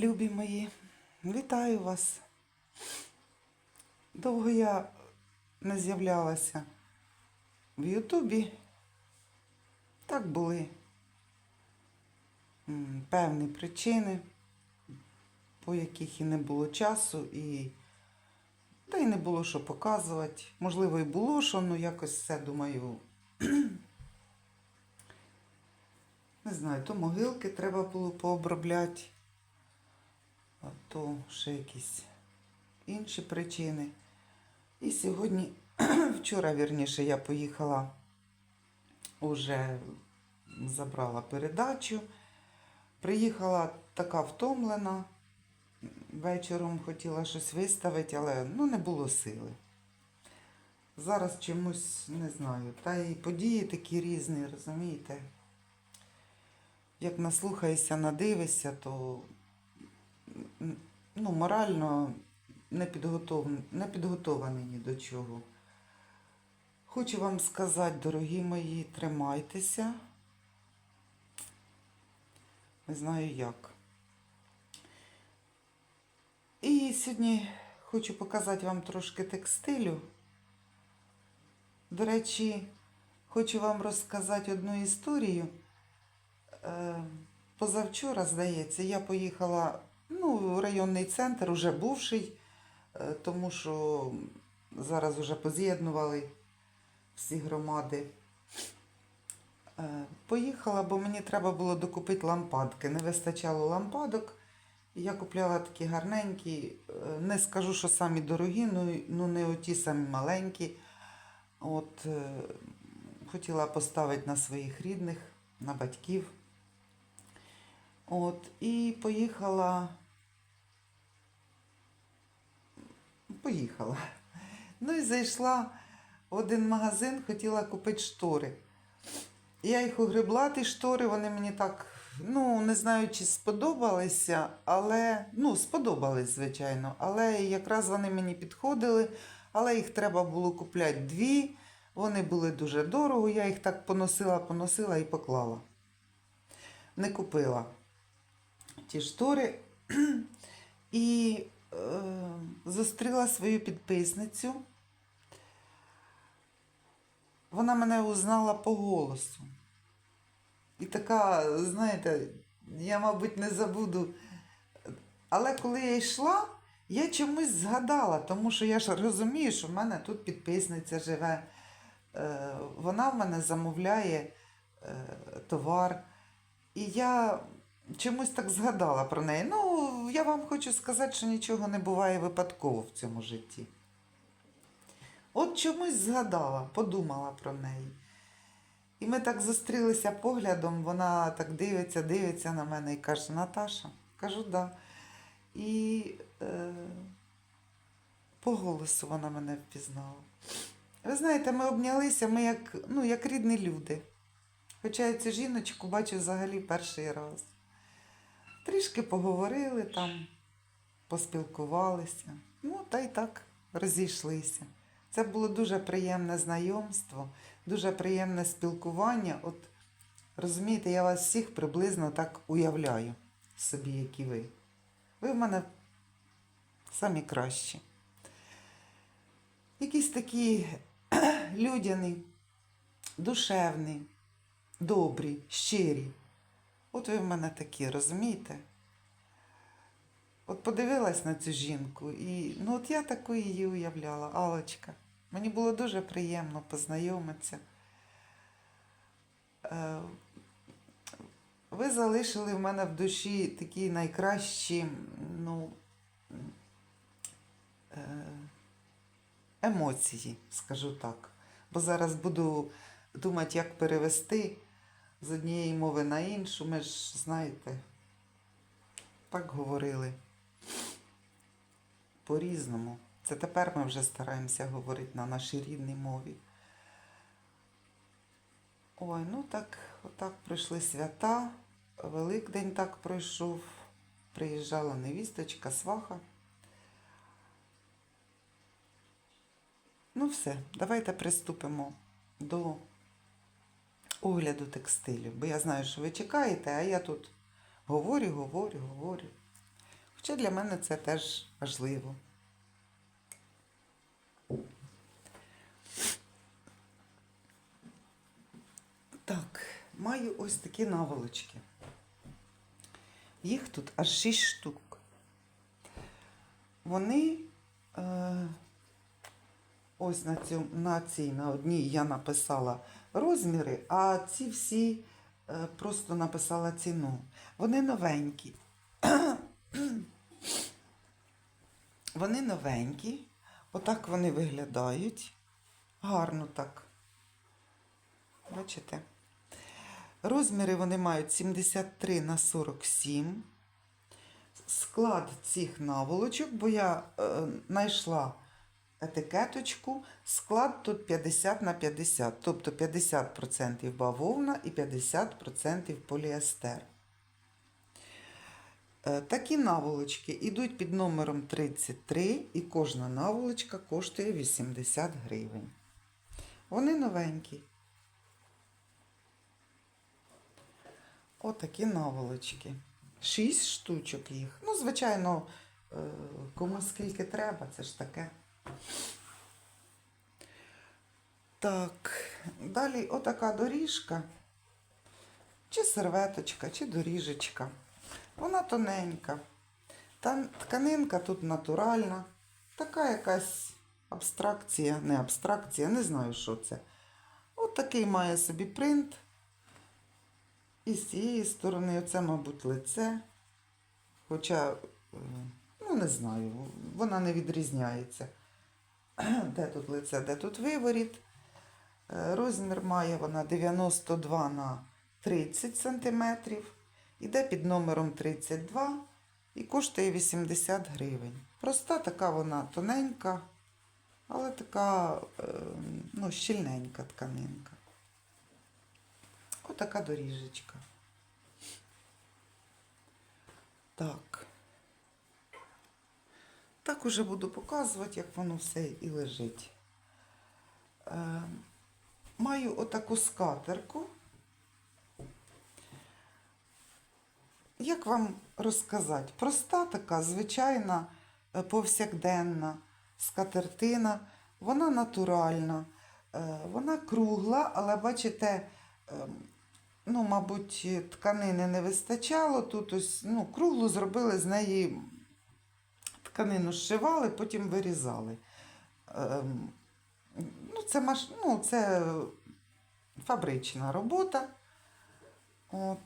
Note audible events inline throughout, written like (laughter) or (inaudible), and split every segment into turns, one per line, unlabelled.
Любі мої, вітаю вас. Довго я не з'являлася в Ютубі. Так були певні причини, по яких і не було часу, і та й не було що показувати. Можливо, і було що, ну якось все думаю. (clears throat) Не знаю, то могилки треба було пообробляти, то ще якісь інші причини. І сьогодні, (clears throat) вчора, вірніше, я поїхала, уже забрала передачу. Приїхала така втомлена. Вечором хотіла щось виставити, але ну, не було сили. Зараз чомусь не знаю. Та й події такі різні, розумієте? Як наслухаєшся, надивишся, то ну, морально не, підготов... не підготований ні до чого. Хочу вам сказати, дорогі мої, тримайтеся. Не знаю як. І сьогодні хочу показати вам трошки текстилю. До речі, хочу вам розказати одну історію. Е, Позавчора, здається, я поїхала ну, районний центр, уже бувший, е, тому що зараз вже поз'єднували всі громади. Е, Поїхала, бо мені треба було докупити лампадки. Не вистачало лампадок. Я купляла такі гарненькі. Е, Не скажу, що самі дорогі, ну, ну не оті самі маленькі. От, хотіла поставити на своїх рідних, на батьків. От, і поїхала. Поїхала. Ну і зайшла в один магазин, хотіла купити штори. Я їх огребла, ті штори, вони мені так, ну, не знаю, чи сподобалися, але, ну, сподобались, звичайно, але якраз вони мені підходили, але їх треба було купляти дві, вони були дуже дорого, я їх так поносила, поносила і поклала. Не купила ті штори. (clears throat) І зустріла свою підписницю. Вона мене узнала по голосу. І така, знаєте, я, мабуть, не забуду. Але коли я йшла, я чомусь згадала, тому що я ж розумію, що в мене тут підписниця живе. Е, Вона в мене замовляє е, товар. І я чомусь так згадала про неї. Ну, я вам хочу сказати, що нічого не буває випадково в цьому житті. От чомусь згадала, подумала про неї. І ми так зустрілися поглядом, вона так дивиться, дивиться на мене і каже, Наташа, кажу, да. І е, по голосу вона мене впізнала. Ви знаєте, ми обнялися, ми як, ну, як рідні люди. Хоча я цю жіночку бачу взагалі перший раз. Трішки поговорили там, поспілкувалися. Ну, та й так розійшлися. Це було дуже приємне знайомство, дуже приємне спілкування. От розумієте, я вас всіх приблизно так уявляю собі, як і ви. Ви в мене самі кращі. Якісь такі (clears throat) людяні, душевні, добрі, щирі. От ви в мене такі, розумієте? От подивилась на цю жінку, і ну от я таку її уявляла, Алочка. Мені було дуже приємно познайомитися. Е, Ви залишили в мене в душі такі найкращі, ну, е, емоції, скажу так. Бо зараз буду думати, як перевести з однієї мови на іншу. Ми ж, знаєте, так говорили по-різному. Це тепер ми вже стараємося говорити на нашій рідній мові. Ой, ну так, отак пройшли свята. Великдень так пройшов. Приїжджала невісточка, сваха. Ну все, давайте приступимо до огляду текстилю. Бо я знаю, що ви чекаєте, а я тут говорю, говорю, говорю. Хоча для мене це теж важливо. Так, маю ось такі наволочки. Їх тут аж 6 штук. Вони е, ось на, цьому, на цій, на одній я написала розміри, а ці всі е, просто написала ціну. Вони новенькі. (clears throat) Вони новенькі. Отак вони виглядають. Гарно так. Бачите? Розміри вони мають 73 на 47. Склад цих наволочок, бо я е, знайшла етикеточку, склад тут 50 на 50, тобто 50% бавовна і 50% поліестер. Е, Такі наволочки йдуть під номером 33 і кожна наволочка коштує 80 гривень. Вони новенькі. Отакі наволочки. Шість штучок їх. Ну, звичайно, е, кому скільки треба, це ж таке. Так, далі отака доріжка, чи серветочка, чи доріжечка. Вона тоненька. Та тканинка тут натуральна. Така якась абстракція, не абстракція, не знаю, що це. От такий має собі принт. І з цієї сторони, оце, мабуть, лице. Хоча, е, ну, не знаю, вона не відрізняється. (clears throat) Де тут лице, де тут виворіт. Е, Розмір має вона 92 на 30 см. Іде під номером 32 і коштує 80 гривень. Проста така вона тоненька, але така е, ну, щільненька тканинка. Отака доріжечка. Так. Так уже буду показувати, як воно все і лежить. Е, маю отаку скатерку. Як вам розказати? Проста така, звичайна, е, повсякденна скатертина. Вона натуральна, е, вона кругла, але бачите, ну, мабуть, тканини не вистачало. Тут ось ну, круглу зробили з неї тканину зшивали, потім вирізали. Ем, Ну, це, маш... ну, це фабрична робота. От.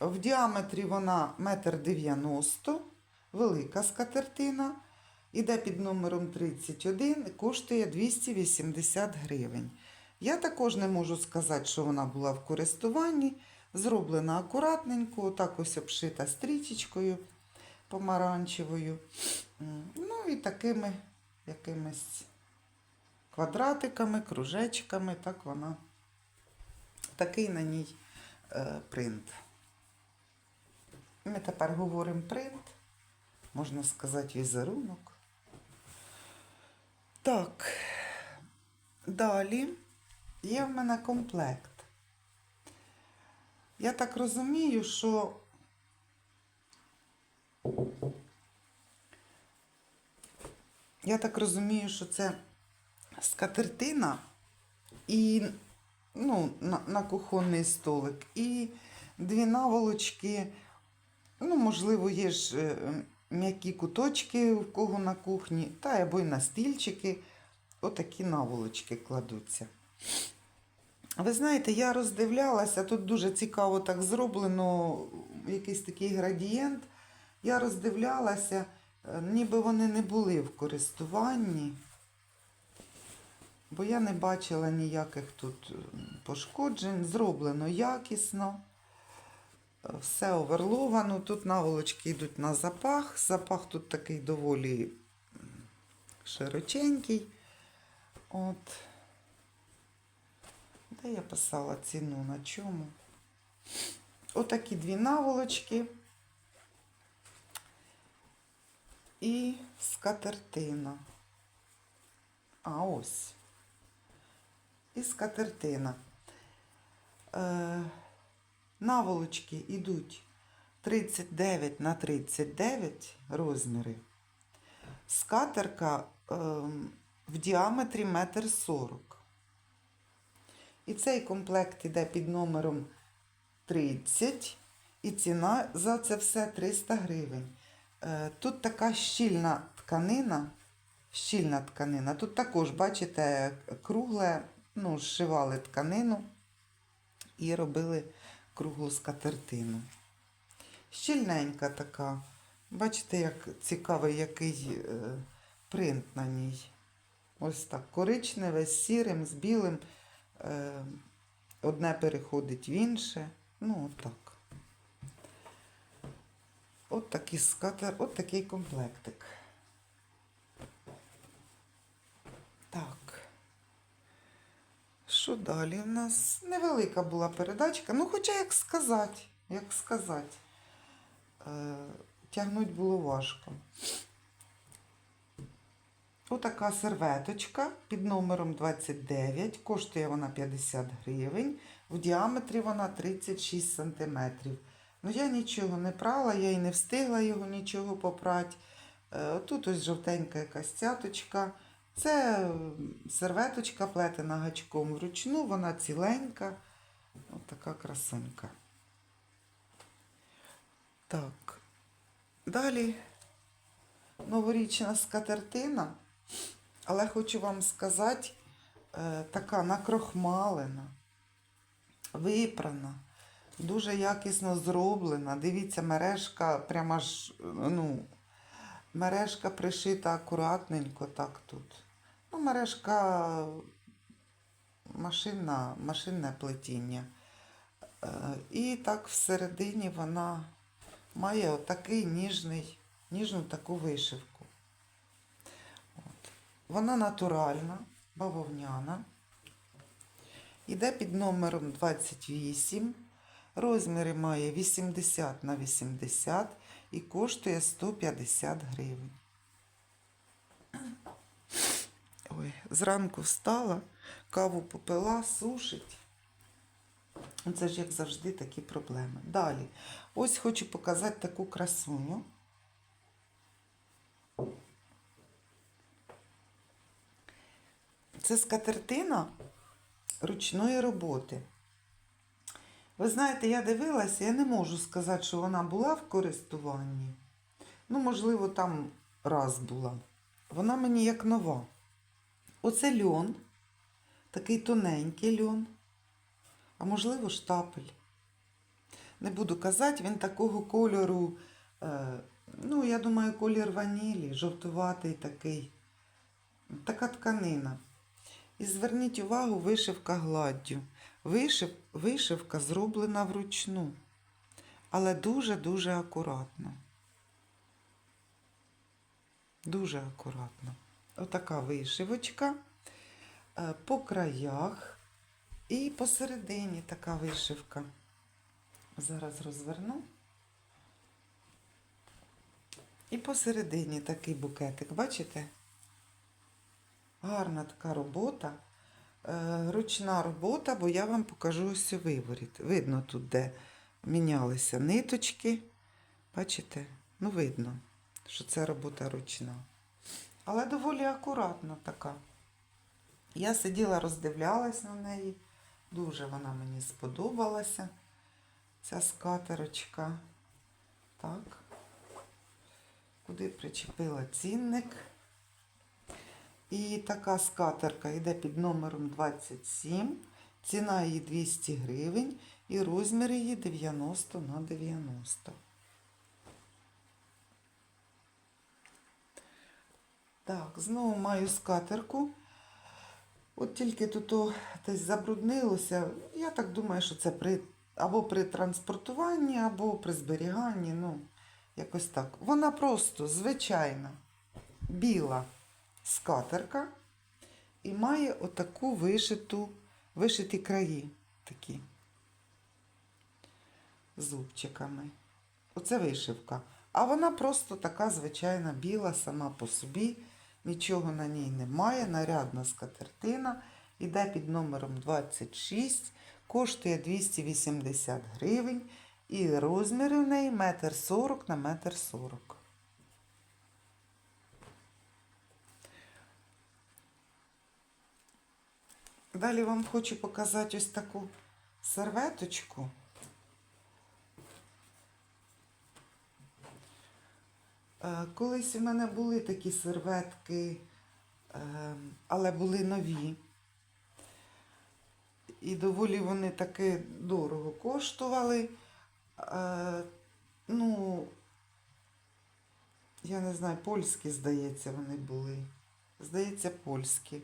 В діаметрі вона 1,90 м, велика скатертина. Іде під номером 31 коштує 280 гривень. Я також не можу сказати, що вона була в користуванні. Зроблена акуратненько, отак ось обшита стрічечкою помаранчевою. Ну і такими якимись квадратиками, кружечками. Так вона. Такий на ній е, принт. Ми тепер говоримо принт, можна сказати, візерунок. Так, далі є в мене комплект. Я так розумію, що я так розумію, що це скатертина і ну, на, на кухонний столик, і дві наволочки. Ну, можливо, є ж е, м'які куточки в кого на кухні, та або й на стільчики. Отакі наволочки кладуться. Ви знаєте, я роздивлялася, тут дуже цікаво так зроблено, якийсь такий градієнт. Я роздивлялася, ніби вони не були в користуванні, бо я не бачила ніяких тут е, пошкоджень. Зроблено якісно. Все оверловано. Тут наволочки йдуть на запах. Запах тут такий доволі широченький. От. Де я писала ціну на чому? Отакі дві наволочки. І скатертина. А ось. І скатертина. Е, наволочки йдуть 39 на 39 розміри. Скатерка ем, в діаметрі 1,40 м. І цей комплект іде під номером 30. І ціна за це все 300 гривень. Е, Тут така щільна тканина. Щільна тканина. Тут також, бачите, кругле, ну, зшивали тканину і робили круглу скатертину. Щільненька така. Бачите, як цікавий який е, принт на ній. Ось так. Коричневе з сірим, з білим. Е, одне переходить в інше. Ну, отак. От такий скатер, от такий комплектик. Так. Що далі в нас? Невелика була передачка. Ну, хоча як сказати, як сказати. Е, тягнуть було важко. Отака серветочка під номером 29. Коштує вона 50 гривень. В діаметрі вона 36 см. Ну, я нічого не прала, я і не встигла його нічого попрати. Е, Тут ось жовтенька якась цяточка. Це серветочка плетена гачком вручну, вона ціленька. Ось така красунька. Так. Далі новорічна скатертина. Але хочу вам сказати, е, така накрохмалена, випрана, дуже якісно зроблена. Дивіться, мережка прямо ж, ну, мережка пришита акуратненько так тут. Ну, мережка машинна, машинне плетіння. Е, І так всередині вона має отакий ніжний, ніжну таку вишивку. От. Вона натуральна, бавовняна. Іде під номером 28. Розміри має 80 на 80 і коштує 150 гривень. Ой, зранку встала, каву попила, сушить. Це ж, як завжди, такі проблеми. Далі. Ось хочу показати таку красуню. Це скатертина ручної роботи. Ви знаєте, я дивилася, я не можу сказати, що вона була в користуванні. Ну, можливо, там раз була. Вона мені як нова. Оце льон, такий тоненький льон, а можливо, штапель. Не буду казати, він такого кольору, е, ну, я думаю, колір ванілі, жовтуватий такий. Така тканина. І зверніть увагу, вишивка гладдю. Вишив, вишивка зроблена вручну, але дуже-дуже акуратно. Дуже акуратно. Отака вишивочка е, по краях і посередині така вишивка. Зараз розверну. І посередині такий букетик, бачите? Гарна така робота. Е, ручна робота, бо я вам покажу ось виворіт. Видно тут, де мінялися ниточки. Бачите? Ну, видно, що це робота ручна. Але доволі акуратна така. Я сиділа, роздивлялась на неї. Дуже вона мені сподобалася. Ця скатерочка. Так. Куди причепила цінник. І така скатерка йде під номером 27. Ціна її 200 гривень і розмір її 90 на 90. Так, знову маю скатерку. От тільки тут десь забруднилося. Я так думаю, що це при, або при транспортуванні, або при зберіганні. Ну, якось так. Вона просто звичайна, біла скатерка і має отаку вишиту, вишиті краї такі зубчиками. Оце вишивка. А вона просто така звичайна біла сама по собі. Нічого на ній немає. Нарядна скатертина. Іде під номером 26, коштує 280 гривень. І розміри в неї метр сорок на метр сорок. Далі вам хочу показати ось таку серветочку. Е, Колись у мене були такі серветки, е, але були нові. І доволі вони таки дорого коштували. Е, Ну, я не знаю, польські, здається, вони були. Здається, польські.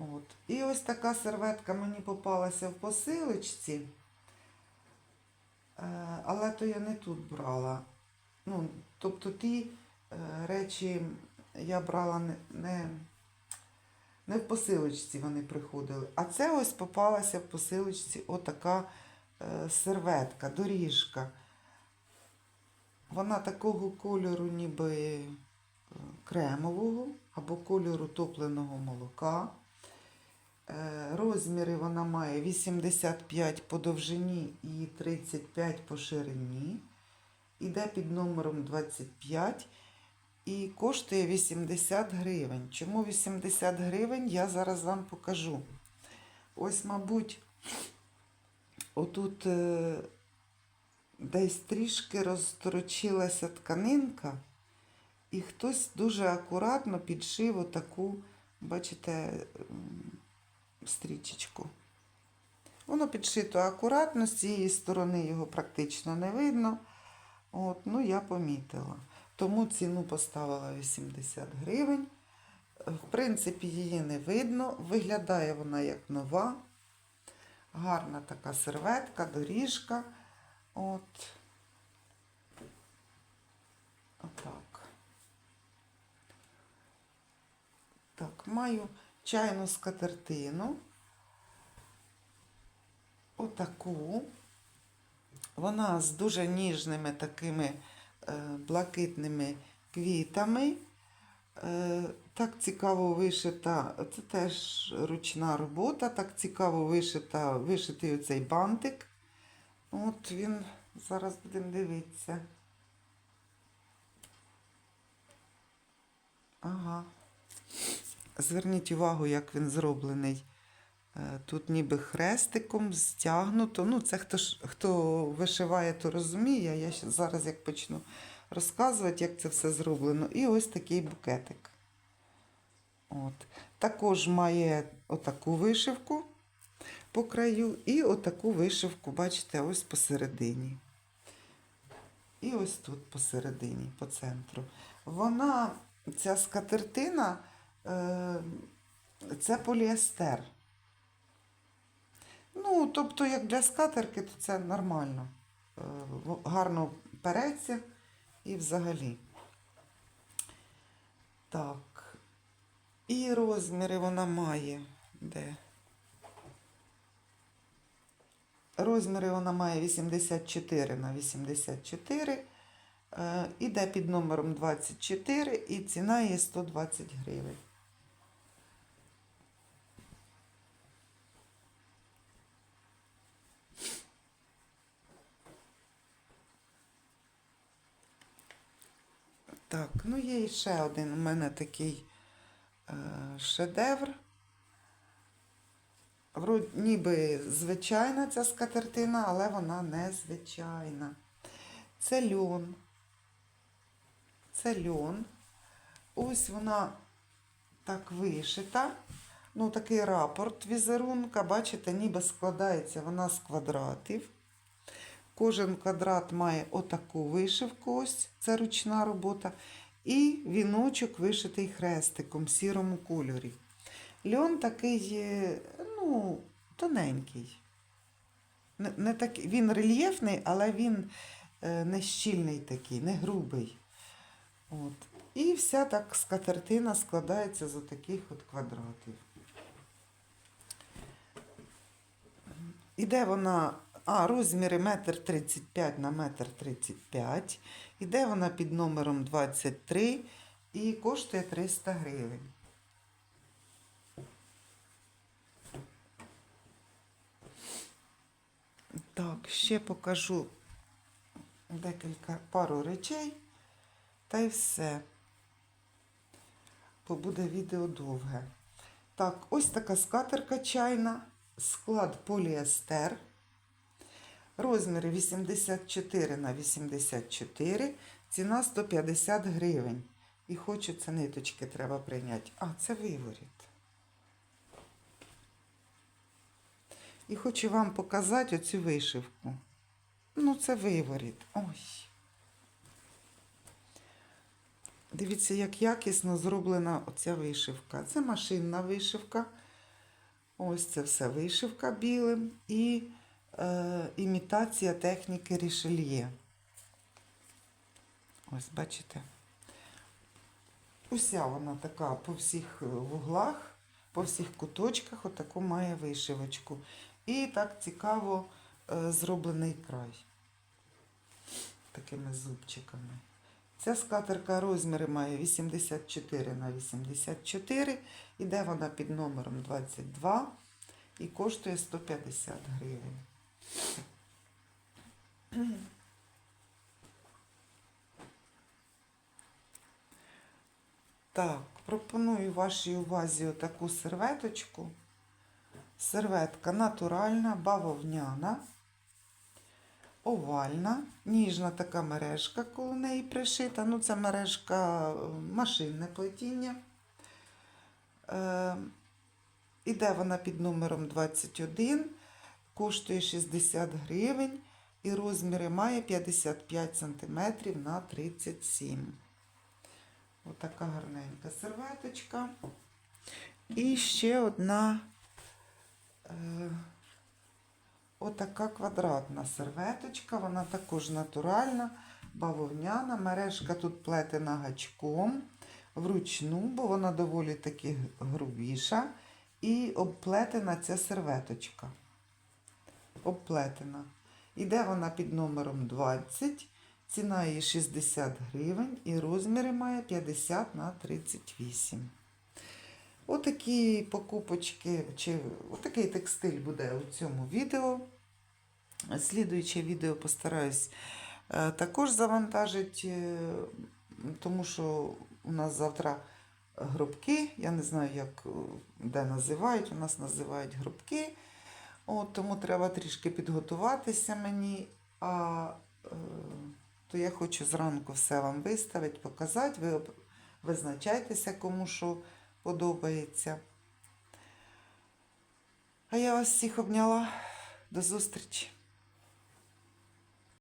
От. І ось така серветка мені попалася в посилочці. Е, Але то я не тут брала. Ну, тобто ті е, речі я брала не, не, не в посилочці вони приходили. А це ось попалася в посилочці отака е, серветка, доріжка. Вона такого кольору, ніби кремового або кольору топленого молока. Е, Розміри вона має 85 по довжині і 35 по ширині. Іде під номером 25 і коштує 80 гривень. Чому 80 гривень, я зараз вам покажу. Ось, мабуть, отут е, десь трішки розторочилася тканинка, і хтось дуже акуратно підшив отаку, бачите, стрічечку. Воно підшито акуратно, з цієї сторони його практично не видно. От, ну, я помітила. Тому ціну поставила 80 гривень. В принципі, її не видно. Виглядає вона як нова. Гарна така серветка, доріжка. От. Отак. Так, маю чайну скатертину. Отаку. Вона з дуже ніжними такими е, блакитними квітами. Е, так цікаво вишита, це теж ручна робота, так цікаво вишита, вишитий оцей бантик. От він, зараз будемо дивитися. Ага. Зверніть увагу, як він зроблений. Е, Тут ніби хрестиком стягнуто. Ну, це хто, хто вишиває, то розуміє. Я зараз як почну розказувати, як це все зроблено. І ось такий букетик. От. Також має отаку вишивку по краю і отаку вишивку, бачите, ось посередині. І ось тут посередині, по центру. Вона, ця скатертина, це поліестер. Ну, тобто, як для скатерки, то це нормально. Е, Гарно переться і взагалі. Так. І розміри вона має. Де? Розміри вона має 84 на 84. Е, Іде під номером 24 і ціна є 120 гривень. Так, ну є ще один у мене такий е, шедевр. Вроді, ніби звичайна ця скатертина, але вона не звичайна. Це льон. Це льон. Ось вона так вишита. Ну, такий рапорт візерунка, бачите, ніби складається вона з квадратів. Кожен квадрат має отаку вишивку, ось це ручна робота. І віночок вишитий хрестиком в сірому кольорі. Льон такий, е, ну, тоненький. Не, такий. Він рельєфний, але він е, не щільний такий, не грубий. От. І вся так скатертина складається з таких от квадратів. Іде вона, а, розміри 1,35 на 1,35 Іде вона під номером 23 і коштує 300 гривень. Так, ще покажу декілька пару речей та й все. Бо буде відео довге. Так, ось така скатерка чайна, склад поліестер. Розміри 84 на 84, ціна 150 гривень. І хочу це ниточки треба прийняти. А, це виворіт. І хочу вам показати оцю вишивку. Ну, це виворіт. Ой. Дивіться, як якісно зроблена оця вишивка. Це машинна вишивка. Ось це все вишивка білим і е, імітація техніки рішельє. Ось, бачите? Уся вона така по всіх вуглах, по всіх куточках, отаку має вишивочку. І так цікаво е, зроблений край. Такими зубчиками. Ця скатерка розміри має 84 на 84. Іде вона під номером 22 і коштує 150 гривень. Так, пропоную вашій увазі отаку серветочку. Серветка натуральна, бавовняна, овальна, ніжна така мережка коло неї пришита. Ну, це мережка е, машинне плетіння. Е, іде вона під номером 21, коштує 60 гривень і розміри має 55 см на 37 Отака гарненька серветочка. І ще одна е, отака квадратна серветочка. Вона також натуральна, бавовняна. Мережка тут плетена гачком вручну, бо вона доволі таки грубіша. І обплетена ця серветочка. Обплетена. Іде вона під номером 20. Ціна її 60 гривень і розміри має 50 на 38. Отакі покупочки, чи отакий текстиль буде у цьому відео. Слідуюче відео постараюсь е, також завантажити, е, тому що у нас завтра гробки. Я не знаю, як е, де називають. У нас називають гробки. От, тому треба трішки підготуватися мені. А е, то я хочу зранку все вам виставити, показати. Ви визначайтеся, кому що подобається. А я вас всіх обняла. До зустрічі!